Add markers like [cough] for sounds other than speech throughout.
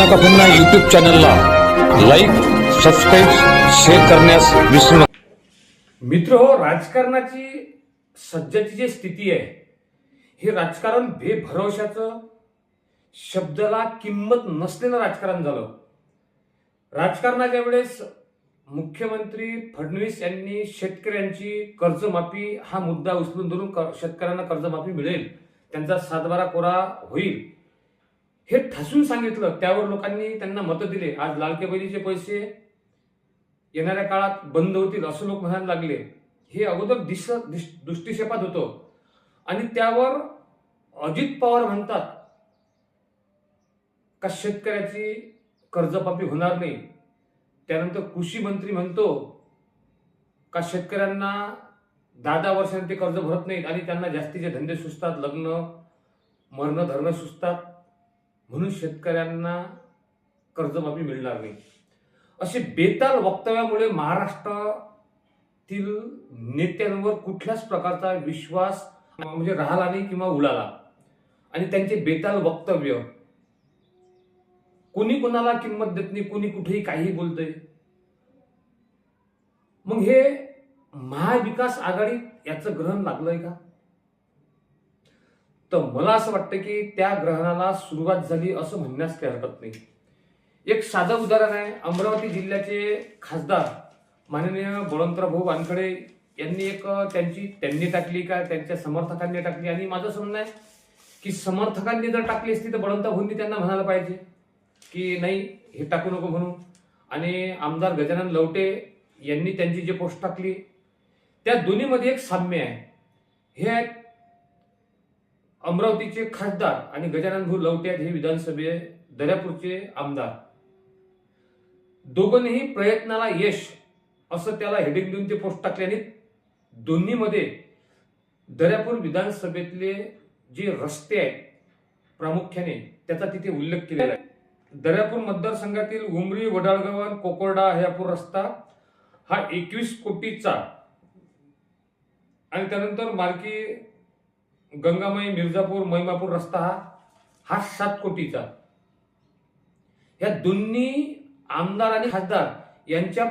गन्ना पुन्हा यूट्यूब चॅनलला लाईक सबस्क्राईब शेअर करण्यास विसरू नका. मित्र हो राजकारणाची सध्याची जी स्थिती आहे हे राजकारण बेभरवशाचं शब्दाला किंमत नसलेलं राजकारण झालं. राजकारणाच्या वेळेस मुख्यमंत्री फडणवीस यांनी शेतकऱ्यांची कर्जमाफी हा मुद्दा उचलून धरून कर- शेतकऱ्यांना कर्जमाफी मिळेल त्यांचा सातबारा कोरा होईल. हे ठासून सांगितलं. त्यावर लोकांनी त्यांना मतं दिले. आज लालके बहिणीचे पैसे येणाऱ्या काळात बंद होतील असं लोक म्हणायला लागले. हे अगोदर दिस दृष्टिक्षेपात होतं. आणि त्यावर अजित पवार म्हणतात का शेतकऱ्याची कर्जमाफी होणार नाही. त्यानंतर कृषी मंत्री म्हणतो का शेतकऱ्यांना दहा दहा वर्षांनी ते कर्ज भरत नाहीत आणि त्यांना जास्तीचे धंदे सुचतात लग्न मरण धरणं सुचतात म्हणून शेतकऱ्यांना कर्जमाफी मिळणार नाही. असे बेताल वक्तव्यामुळे महाराष्ट्रातील नेत्यांवर कुठल्याच प्रकारचा विश्वास म्हणजे राहिला नाही किंवा उडाला आणि त्यांचे बेताल वक्तव्य कोणी कोणाला किंमत देत नाही कोणी कुठेही काही बोलतंय. मग हे महाविकास आघाडीत याचं ग्रहण लागलंय का? तर मला असं वाटतं की त्या ग्रहणाला सुरुवात झाली असं म्हणण्यास काही हरकत नाही. एक साधं उदाहरण आहे अमरावती जिल्ह्याचे खासदार माननीय बळवंतराव भाऊ वानखडे यांनी एक त्यांची त्यांनी टाकली का त्यांच्या समर्थकांनी टाकली. आणि माझं म्हणणं आहे की समर्थकांनी जर टाकली असती तर बळवंतराव भाऊंनी त्यांना म्हणायला पाहिजे की नाही हे टाकू नको म्हणून. आणि आमदार गजानन लवटे यांनी त्यांची जी पोस्ट टाकली त्या दोन्हीमध्ये एक साम्य आहे. हे अमरावतीचे खासदार आणि गजानन भाऊ लवटे आहेत हे विधानसभे दर्यापूरचे आमदार. दोघांनीही प्रयत्नाला यश असं त्याला हेडिंग देऊन ते पोस्ट टाकले आणि दोन्हीमध्ये दर्यापूर विधानसभेतले जे रस्ते आहेत प्रामुख्याने त्याचा तिथे उल्लेख केलेला आहे. दर्यापूर मतदारसंघातील उमरी वडाळगाव कोकोर्डा हयापूर रस्ता हा एकवीस कोटीचा आणि त्यानंतर मालकी गंगामय मिर्झापूर महिमापूर रस्ता हा हा सात कोटीचा. या दोन्ही आमदार आणि खासदार यांच्या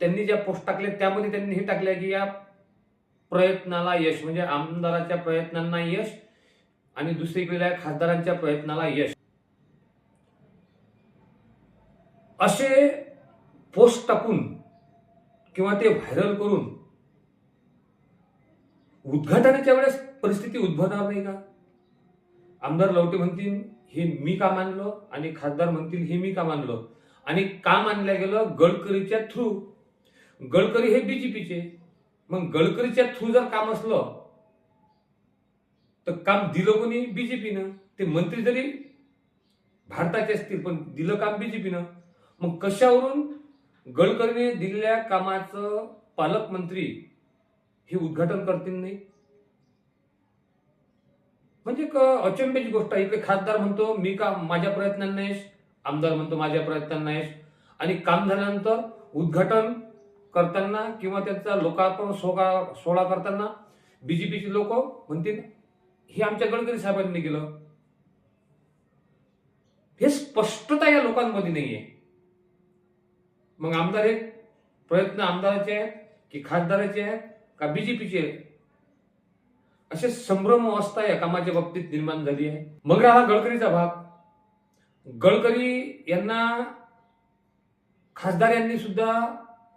त्यांनी ज्या पोस्ट टाकल्या त्यामध्ये त्यांनी हे टाकल्या की या प्रयत्नाला यश म्हणजे आमदाराच्या प्रयत्नांना यश आणि दुसरीकडे खासदारांच्या प्रयत्नाला यश. असे पोस्ट टाकून किंवा ते व्हायरल करून उद्घाटनाच्या वेळेस परिस्थिती उद्भवणार नाही का? आमदार लवटे म्हणतील हे मी का मानलो? आणि खासदार म्हणतील हे मी का मानलो? आणि का मानलं गेलं? गडकरीच्या थ्रू गडकरी हे बीजेपीचे मग गडकरीच्या थ्रू जर काम असलं तर काम दिलं कोणी? बीजेपीनं ते मंत्री जरी भारताचे असतील पण दिलं काम बीजेपीनं मग कशावरून गडकरीने दिलेल्या कामाचं पालकमंत्री हे उद्घाटन करतील नाही? म्हणजे एक अचंबेची गोष्ट आहे. इकडे खासदार म्हणतो मी का माझ्या प्रयत्नांना यश आमदार म्हणतो माझ्या प्रयत्नांना यश आणि काम झाल्यानंतर उद्घाटन करताना किंवा त्याचा लोकार्पण सोहळा सोहळा करताना बीजेपीचे लोक म्हणतील हे आमच्या गडकरी साहेबांनी केलं. हे स्पष्टता या लोकांमध्ये नाहीये. मग आमदार हे प्रयत्न आमदाराचे आहेत की खासदाराचे आहेत का बीजेपीचे आहेत? असे संभ्रम अवस्था या कामाच्या बाबतीत निर्माण झाली आहे. मग राहिला गडकरीचा भाग. गडकरी यांना खासदार यांनी सुद्धा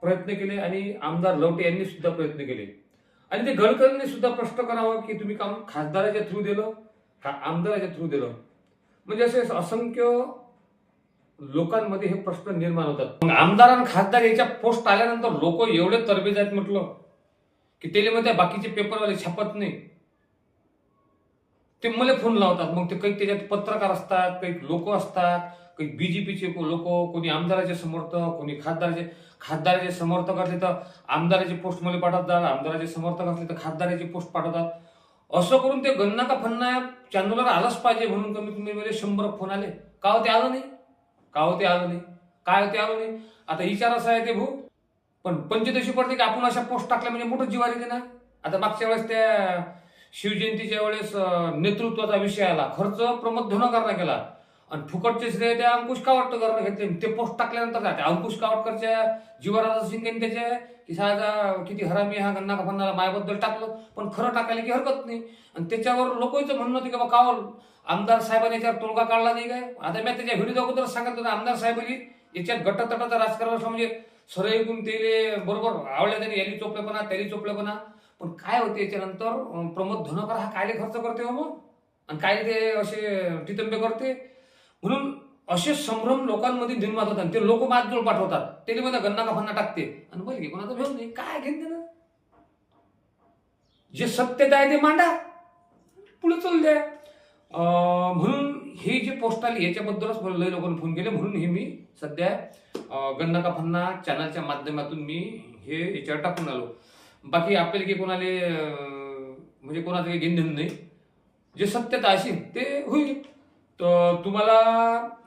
प्रयत्न केले आणि आमदार लवटे यांनी सुद्धा प्रयत्न केले. आणि ते गडकरींनी सुद्धा प्रश्न करावा की तुम्ही काम खासदाराच्या थ्रू दिलं का आमदाराच्या थ्रू दिलं? म्हणजे असे असंख्य लोकांमध्ये हे प्रश्न निर्माण होतात. मग आमदार आणि खासदार याच्या पोस्ट आल्यानंतर लोक एवढे तरबेज आहेत म्हटलं की त्याला मध्ये बाकीचे पेपरवाले छापत नाही. ते मला फोन लावतात. मग ते काही त्याच्यात पत्रकार असतात काही लोक असतात काही बीजेपीचे लोक कोणी आमदाराचे समर्थक कोणी खासदाराचे खासदाराचे समर्थक असले तर आमदाराची पोस्ट मला पाठवतात आमदाराचे समर्थक असले तर खासदाराची पोस्ट पाठवतात. असं करून ते गन्ना का फन्ना चॅनलवर आलंच पाहिजे म्हणून कमी कमी मला शंभर फोन आले. का हो ते आलं नाही? का हो ते आलं नाही? काय होते आलं नाही? आता विचार असा आहे ते भाऊ. पण पंचदशी पडते की आपण अशा पोस्ट टाकल्या म्हणजे मोठं जिवारी देणार. ना आता मागच्या वेळेस त्या शिवजयंतीच्या वेळेस नेतृत्वाचा विषय आला. खर्च प्रमोद धोनाकरला केला. आणि फुकटचे श्रेय त्या अंकुश कावटकरनं घेतले. ते पोस्ट टाकल्यानंतर काय? अंकुश कावटकरच्या जीवराजा शिंगेन त्याच्या की साधा किती हरामी हा गन्ना फन्नाला मायाबद्दल टाकलं. पण खरं टाकायला की हरकत नाही. आणि त्याच्यावर लोकांचं म्हणणं होतं की बा कावल आमदार साहेबांनी याच्यावर तोडगा काढला नाही काय? आता मी त्याच्या व्हिडिओ अगोदर सांगत होतो आमदार साहेबांनी याच्यात गटतटाचं राजकारण असलं म्हणजे सरळ ऐकून बरोबर आवडल्या त्याने याली चोपलेपणा त्याली चोपलेपणा पण काय होते याच्यानंतर प्रमोद धनकर हा कायले खर्च करते हो मग आणि काय ते असे टितंबे करते? म्हणून असे संभ्रम लोकांमध्ये निर्माण होतात आणि ते लोक माझजवळ पाठवतात. त्याने मध्ये गन्ना काफांना टाकते. आणि बोल की कोणाचा भेट नाही? काय घेते ना जे सत्यता आहे ते मांडा. पुढे चालू द्या. म्हणून हे जे पोस्ट आली याच्याबद्दलच लय लोकांनी फोन केले. म्हणून हे मी सध्या गन्ना काफांना चॅनलच्या माध्यमातून मी हे याच्यावर टाकून आलो. बाकी आपल्याला की कोणाले म्हणजे कोणाचं काही घेणं नाही. जे सत्यता असेल ते होईल. तर तुम्हाला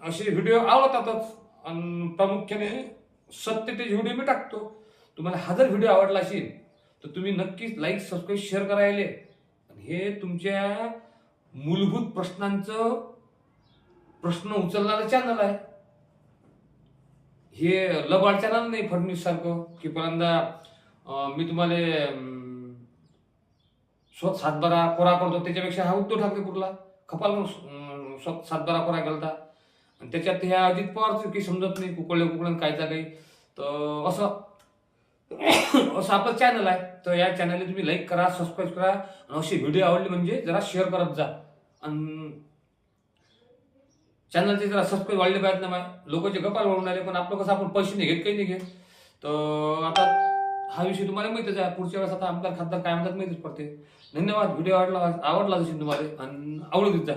असे व्हिडिओ आवडतातच. आणि प्रामुख्याने सत्यतेचे व्हिडिओ मी टाकतो तुम्हाला हा जर व्हिडिओ आवडला असेल तर तुम्ही नक्कीच लाईक सबस्क्राईब शेअर करायले. आणि हे तुमच्या मूलभूत प्रश्नांचं प्रश्न उचलणारं चॅनल आहे. हे लबाड चॅनल नाही फडणवीस सारखं की पहिल्यांदा मी तुम्हाला स्वत सातबारा कोरा करतो त्याच्यापेक्षा हा उद्धव ठाकरे कुठला? खपाल स्वत सातबारा कोरा गेलता. आणि त्याच्यात ह्या अजित पवारचं काही समजत नाही कुकळले कुकळण कायचा काही. तर असं [coughs] असं आपलं चॅनल आहे. तर या चॅनलला तुम्ही लाईक करा सबस्क्राईब करा. आणि असे व्हिडिओ आवडले म्हणजे जरा शेअर करत जा. आणि चॅनलचे जरा सबस्क्राईब वाढले पाहिजेत ना माय. लोकांचे कपाल वाढून राहिले पण आपलं कसं आपण पैसे नाही घेत काही नाही घेत. तर आता हा विषय तुम्हाला माहितच आहे. पुढच्या वेळेस आता आमदार खासदार काय म्हणतात माहितीच पडते. धन्यवाद. व्हिडिओ आवडला आवडला असेल तुम्हाला आणि आवडत जा